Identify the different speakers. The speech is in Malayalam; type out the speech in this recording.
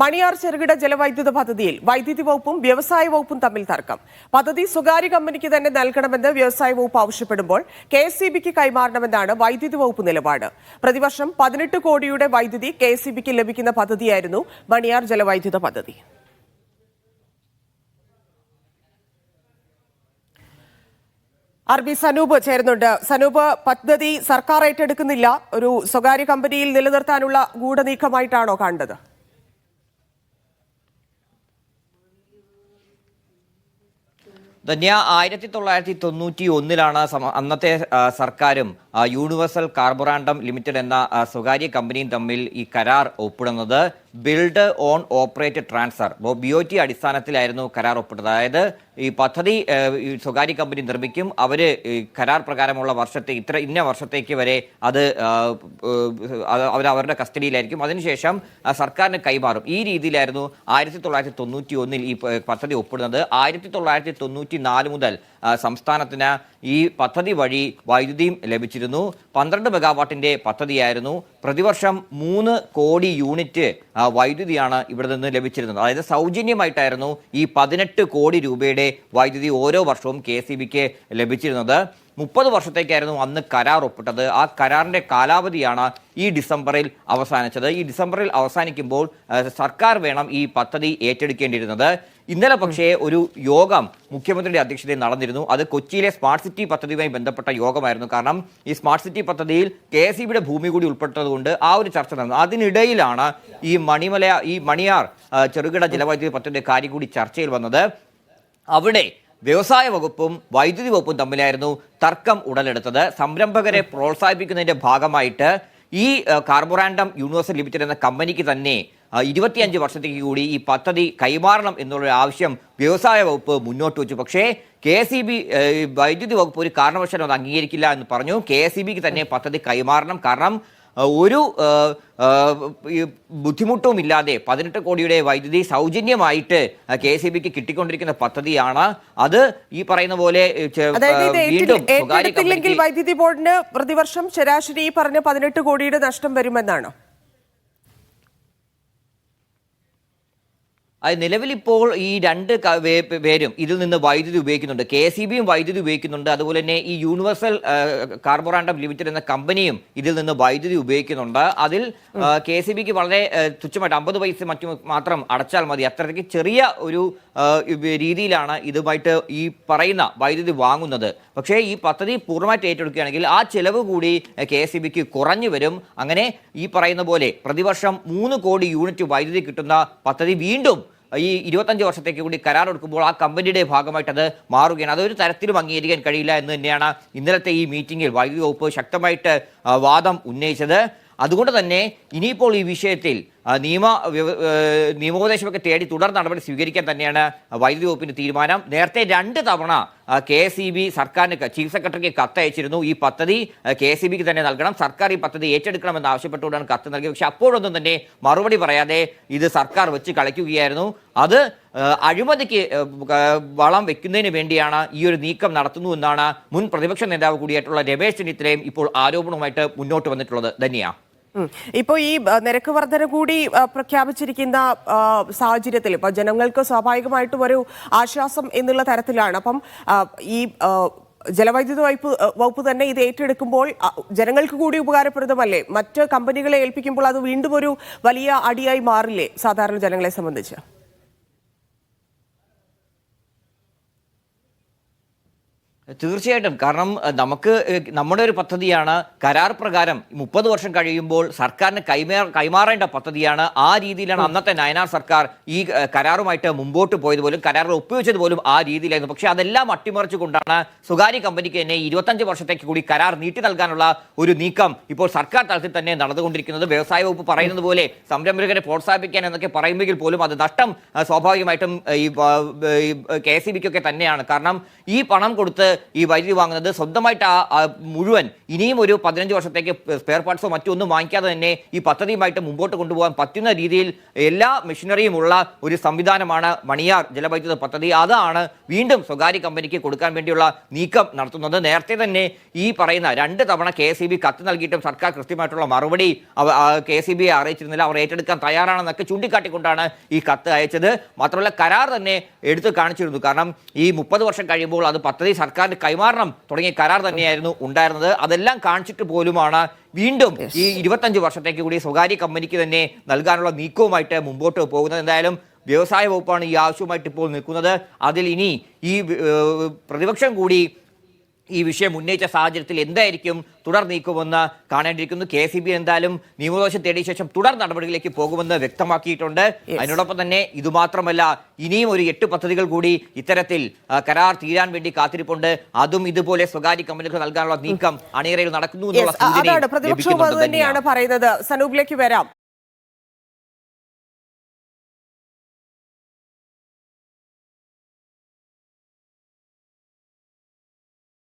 Speaker 1: മണിയാർ ചെറുകിട ജലവൈദ്യുത പദ്ധതിയിൽ വൈദ്യുതി വകുപ്പും വ്യവസായ വകുപ്പും തമ്മിൽ തർക്കം. പദ്ധതി സ്വകാര്യ കമ്പനിക്ക് തന്നെ നൽകണമെന്ന് വ്യവസായ വകുപ്പ് ആവശ്യപ്പെടുമ്പോൾ കെ എസ് സി ബിക്ക് കൈമാറണമെന്നാണ് വൈദ്യുതി വകുപ്പ് നിലപാട്. പ്രതിവർഷം പതിനെട്ട് കോടിയുടെ വൈദ്യുതി കെ എസ് സി ബിക്ക് ലഭിക്കുന്ന പദ്ധതിയായിരുന്നു മണിയാർ ജലവൈദ്യുത പദ്ധതി. അർബി സനൂപ് ചേരുന്നുണ്ട്. സനൂപ് പദ്ധതി സർക്കാർ ഏറ്റെടുക്കുന്നില്ല. ഒരു സ്വകാര്യ കമ്പനിയിൽ നിലനിർത്താനുള്ള ഗൂഢനീക്കമായിട്ടാണോ കണ്ടത്?
Speaker 2: ധന്യ ആയിരത്തി തൊള്ളായിരത്തി തൊണ്ണൂറ്റി ഒന്നിലാണ് അന്നത്തെ സർക്കാരും യൂണിവേഴ്സൽ കാർബറാണ്ടം ലിമിറ്റഡ് എന്ന സ്വകാര്യ കമ്പനിയും തമ്മിൽ ഈ കരാർ ഒപ്പിടുന്നത്. Build own operate transfer B O T അടിസ്ഥാനത്തിലായിരുന്നു കരാർ ഒപ്പിട്ടത്. അതായത് ഈ പദ്ധതി സ്വകാര്യ കമ്പനി നിർമ്മിക്കും അവർ കരാർ പ്രകാരമുള്ള വർഷത്തെ ഇത്ര ഇന്ന വർഷത്തേക്ക് വരെ അത് അവർ അവരുടെ കസ്റ്റഡിയിലായിരിക്കും. അതിനുശേഷം സർക്കാരിന് കൈമാറും. ഈ രീതിയിലായിരുന്നു ആയിരത്തി തൊള്ളായിരത്തി തൊണ്ണൂറ്റി ഒന്നിൽ ഈ പദ്ധതി ഒപ്പിടുന്നത്. ആയിരത്തി തൊള്ളായിരത്തി തൊണ്ണൂറ്റി നാല് മുതൽ സംസ്ഥാനത്തിന് ഈ പദ്ധതി വഴി വൈദ്യുതിയും ലഭിച്ചിരുന്നു. പന്ത്രണ്ട് മെഗാവാട്ടിന്റെ പദ്ധതിയായിരുന്നു. പ്രതിവർഷം മൂന്ന് കോടി യൂണിറ്റ് വൈദ്യുതിയാണ് ഇവിടെ നിന്ന് ലഭിച്ചിരുന്നത്. അതായത് സൗജന്യമായിട്ടായിരുന്നു ഈ പതിനെട്ട് കോടി രൂപയുടെ വൈദ്യുതി ഓരോ വർഷവും കെ സി ബിക്ക് ലഭിച്ചിരുന്നത്. മുപ്പത് വർഷത്തേക്കായിരുന്നു അന്ന് കരാർ ഒപ്പിട്ടത്. ആ കരാറിന്റെ കാലാവധിയാണ് ഈ ഡിസംബറിൽ അവസാനിച്ചത്. ഈ ഡിസംബറിൽ അവസാനിക്കുമ്പോൾ സർക്കാർ വേണം ഈ പദ്ധതി ഏറ്റെടുക്കേണ്ടിയിരുന്നത്. ഇന്നലെ പക്ഷേ ഒരു യോഗം മുഖ്യമന്ത്രിയുടെ അധ്യക്ഷതയിൽ നടന്നിരുന്നു. അത് കൊച്ചിയിലെ സ്മാർട്ട് സിറ്റി പദ്ധതിയുമായി ബന്ധപ്പെട്ട യോഗമായിരുന്നു. കാരണം ഈ സ്മാർട്ട് സിറ്റി പദ്ധതിയിൽ കെ എസ് ഭൂമി കൂടി ഉൾപ്പെട്ടതുകൊണ്ട് ആ ഒരു ചർച്ച നടന്നു. അതിനിടയിലാണ് ഈ മണിമല ഈ മണിയാർ ചെറുകിട ജലവൈദ്യുതി പദ്ധതിയുടെ കാര്യം കൂടി ചർച്ചയിൽ വന്നത്. അവിടെ വ്യവസായ വകുപ്പും വൈദ്യുതി വകുപ്പും തമ്മിലായിരുന്നു തർക്കം ഉടലെടുത്തത്. സംരംഭകരെ പ്രോത്സാഹിപ്പിക്കുന്നതിന്റെ ഭാഗമായിട്ട് ഈ കാർബോറാൻഡം യൂണിവേഴ്സൽ ലിമിറ്റഡ് എന്ന കമ്പനിക്ക് തന്നെ ഇരുപത്തിയഞ്ച് വർഷത്തേക്ക് കൂടി ഈ പദ്ധതി കൈമാറണം എന്നുള്ള ആവശ്യം വ്യവസായ വകുപ്പ് മുന്നോട്ട് വെച്ചു. പക്ഷേ കെ എസ് ഇ ബി വൈദ്യുതി വകുപ്പ് ഒരു കാരണവശാലും അത് അംഗീകരിക്കില്ല എന്ന് പറഞ്ഞു. കെ എസ് ഇ ബിക്ക് തന്നെ പദ്ധതി കൈമാറണം. കാരണം ഒരു ബുദ്ധിമുട്ടും ഇല്ലാതെ പതിനെട്ട് കോടിയുടെ വൈദ്യുതി സൗജന്യമായിട്ട് കെ എസ് ബിക്ക് കിട്ടിക്കൊണ്ടിരിക്കുന്ന പദ്ധതിയാണ്. അത് ഈ പറയുന്ന പോലെ വീണ്ടും
Speaker 1: വൈദ്യുതി ബോർഡിന് പ്രതിവർഷം ശരാശരി പറഞ്ഞ പതിനെട്ട് കോടിയുടെ നഷ്ടം വരുമെന്നാണോ?
Speaker 2: അത് നിലവിലിപ്പോൾ ഈ രണ്ട് പേരും ഇതിൽ നിന്ന് വൈദ്യുതി ഉപയോഗിക്കുന്നുണ്ട്. കെ സി ബിയും വൈദ്യുതി ഉപയോഗിക്കുന്നുണ്ട്. അതുപോലെ തന്നെ ഈ യൂണിവേഴ്സൽ കാർബോറാൻഡം ലിമിറ്റഡ് എന്ന കമ്പനിയും ഇതിൽ നിന്ന് വൈദ്യുതി ഉപയോഗിക്കുന്നുണ്ട്. അതിൽ കെ സി ബിക്ക് വളരെ തുച്ഛമായിട്ട് അമ്പത് പൈസ മറ്റും മാത്രം അടച്ചാൽ മതി. അത്രയ്ക്ക് ചെറിയ ഒരു രീതിയിലാണ് ഇതുമായിട്ട് ഈ പറയുന്ന വൈദ്യുതി വാങ്ങുന്നത്. പക്ഷേ ഈ പദ്ധതി പൂർണമായിട്ട് ഏറ്റെടുക്കുകയാണെങ്കിൽ ആ ചെലവ് കൂടി കെ എസ് ബിക്ക് കുറഞ്ഞു വരും. അങ്ങനെ ഈ പറയുന്ന പോലെ പ്രതിവർഷം മൂന്ന് കോടി യൂണിറ്റ് വൈദ്യുതി കിട്ടുന്ന പദ്ധതി വീണ്ടും ഈ ഇരുപത്തഞ്ച് വർഷത്തേക്ക് കൂടി കരാർ എടുക്കുമ്പോൾ ആ കമ്പനിയുടെ ഭാഗമായിട്ട് അത് മാറുകയാണ്. അതൊരു തരത്തിലും അംഗീകരിക്കാൻ കഴിയില്ല എന്ന് തന്നെയാണ് ഇന്നലത്തെ ഈ മീറ്റിംഗിൽ വൈദ്യുതി വകുപ്പ് ശക്തമായിട്ട് വാദം ഉന്നയിച്ചത്. അതുകൊണ്ട് തന്നെ ഇനിയിപ്പോൾ ഈ വിഷയത്തിൽ നിയമ നിയമോപദേശമൊക്കെ തേടി തുടർ നടപടി സ്വീകരിക്കാൻ തന്നെയാണ് വൈദ്യുതി വകുപ്പിന്റെ തീരുമാനം. നേരത്തെ രണ്ട് തവണ കെ എസ് ഇ ബി സർക്കാരിന് ചീഫ് സെക്രട്ടറിക്ക് കത്തയച്ചിരുന്നു ഈ പദ്ധതി. കെ എസ് ഇ ബിക്ക് തന്നെ നൽകണം. സർക്കാർ ഈ പദ്ധതി ഏറ്റെടുക്കണമെന്ന് ആവശ്യപ്പെട്ടുകൊണ്ടാണ് കത്ത് നൽകിയത്. പക്ഷെ അപ്പോഴൊന്നും തന്നെ മറുപടി പറയാതെ ഇത് സർക്കാർ വെച്ച് കളിക്കുകയായിരുന്നു. അത് അഴിമതിക്ക് വളം വെക്കുന്നതിന് വേണ്ടിയാണ് ഈ ഒരു നീക്കം നടത്തുന്നു എന്നാണ് മുൻ പ്രതിപക്ഷ നേതാവ് കൂടിയായിട്ടുള്ള രമേശ് ചെന്നിത്തലയും ഇപ്പോൾ ആരോപണവുമായിട്ട് മുന്നോട്ട് വന്നിട്ടുള്ളത്. ധന്യ.
Speaker 1: ഉം. ഇപ്പോ ഈ നിരക്ക് വർധന കൂടി പ്രഖ്യാപിച്ചിരിക്കുന്ന സാഹചര്യത്തിൽ ഇപ്പൊ ജനങ്ങൾക്ക് സ്വാഭാവികമായിട്ടും ഒരു ആശ്വാസം എന്നുള്ള തരത്തിലാണ്. അപ്പം ഈ ജലവൈദ്യുത വകുപ്പ് വകുപ്പ് തന്നെ ഇത് ഏറ്റെടുക്കുമ്പോൾ ജനങ്ങൾക്ക് കൂടി ഉപകാരപ്രദമല്ലേ? മറ്റ് കമ്പനികളെ ഏൽപ്പിക്കുമ്പോൾ അത് വീണ്ടും ഒരു വലിയ അടിയായി മാറില്ലേ സാധാരണ ജനങ്ങളെ സംബന്ധിച്ച്?
Speaker 2: തീർച്ചയായിട്ടും. കാരണം നമുക്ക് നമ്മുടെ ഒരു പദ്ധതിയാണ് കരാർ പ്രകാരം മുപ്പത് വർഷം കഴിയുമ്പോൾ സർക്കാരിന് കൈമാ കൈമാറേണ്ട പദ്ധതിയാണ് ആ രീതിയിലാണ് അന്നത്തെ നയനാർ സർക്കാർ ഈ കരാറുമായിട്ട് മുമ്പോട്ട് പോയത് പോലും കരാറിൽ ഒപ്പുവെച്ചത് പോലും ആ രീതിയിലായിരുന്നു. പക്ഷേ അതെല്ലാം അട്ടിമറിച്ചുകൊണ്ടാണ് സ്വകാര്യ കമ്പനിക്ക് തന്നെ ഇരുപത്തഞ്ച് വർഷത്തേക്ക് കൂടി കരാർ നീട്ടി നൽകാനുള്ള ഒരു നീക്കം ഇപ്പോൾ സർക്കാർ തലത്തിൽ തന്നെ നടന്നുകൊണ്ടിരിക്കുന്നത്. വ്യവസായ വകുപ്പ് പറയുന്നത് പോലെ സംരംഭകരെ പ്രോത്സാഹിപ്പിക്കാൻ എന്നൊക്കെ പറയുമെങ്കിൽ പോലും അത് നഷ്ടം സ്വാഭാവികമായിട്ടും ഈ കെ സി ബിക്കൊക്കെ തന്നെയാണ്. കാരണം ഈ പണം കൊടുത്ത് ഈ വൈദ്യുതി വാങ്ങുന്നത് സ്വന്തമായിട്ട് ആ മുഴുവൻ ഇനിയും ഒരു പതിനഞ്ച് വർഷത്തേക്ക് സ്പെയർ പാർട്സോ മറ്റൊന്നും വാങ്ങിക്കാതെ തന്നെ ഈ പദ്ധതിയുമായിട്ട് മുമ്പോട്ട് കൊണ്ടുപോകാൻ പറ്റുന്ന രീതിയിൽ എല്ലാ മെഷീനറിയും ഉള്ള ഒരു സംവിധാനമാണ് മണിയാർ ജലവൈദ്യുത പദ്ധതി. അതാണ് വീണ്ടും സ്വകാര്യ കമ്പനിക്ക് കൊടുക്കാൻ വേണ്ടിയുള്ള നീക്കം നടത്തുന്നത്. നേരത്തെ തന്നെ ഈ പറയുന്ന രണ്ട് തവണ കെ എസ് കത്ത് നൽകിയിട്ടും സർക്കാർ കൃത്യമായിട്ടുള്ള മറുപടി കെ എസ് ബിയെ അറിയിച്ചിരുന്നില്ല. അവർ ഏറ്റെടുക്കാൻ തയ്യാറാണെന്നൊക്കെ ചൂണ്ടിക്കാട്ടിക്കൊണ്ടാണ് ഈ കത്ത് അയച്ചത്. മാത്രമല്ല കരാർ തന്നെ എടുത്തു കാണിച്ചിരുന്നു. കാരണം ഈ മുപ്പത് വർഷം കഴിയുമ്പോൾ അത് പദ്ധതി സർക്കാരിന് കൈമാറണം തുടങ്ങിയ കരാർ തന്നെയായിരുന്നു ഉണ്ടായിരുന്നത്. അതെല്ലാം കാണിച്ചിട്ട് പോലുമാണ് വീണ്ടും ഈ ഇരുപത്തഞ്ച് വർഷത്തേക്ക് കൂടി സ്വകാര്യ കമ്പനിക്ക് തന്നെ നൽകാനുള്ള നീക്കവുമായിട്ട് മുമ്പോട്ട് പോകുന്നത്. എന്തായാലും വ്യവസായ വകുപ്പാണ് ഈ ആവശ്യവുമായിട്ട് ഇപ്പോൾ നിൽക്കുന്നത്. അതിൽ ഇനി ഈ പ്രതിപക്ഷം കൂടി ഈ വിഷയം ഉന്നയിച്ച സാഹചര്യത്തിൽ എന്തായിരിക്കും തുടർ നീക്കുമെന്ന് കാണേണ്ടിയിരിക്കുന്നു. കെ സി ബി എന്തായാലും നിയമോപദേശം തേടിയ ശേഷം തുടർ നടപടികളിലേക്ക് പോകുമെന്ന് വ്യക്തമാക്കിയിട്ടുണ്ട്. അതിനോടൊപ്പം തന്നെ ഇതുമാത്രമല്ല ഇനിയും ഒരു എട്ട് പദ്ധതികൾ കൂടി ഇത്തരത്തിൽ കരാർ തീരാൻ വേണ്ടി കാത്തിരിപ്പുണ്ട്. അതും ഇതുപോലെ സ്വകാര്യ കമ്പനികൾക്ക് നൽകാനുള്ള നീക്കം അണിയറയിൽ നടക്കുന്നു എന്നുള്ള
Speaker 1: തന്നെയാണ് പറയുന്നത്. സനൂപിലേക്ക് വരാം.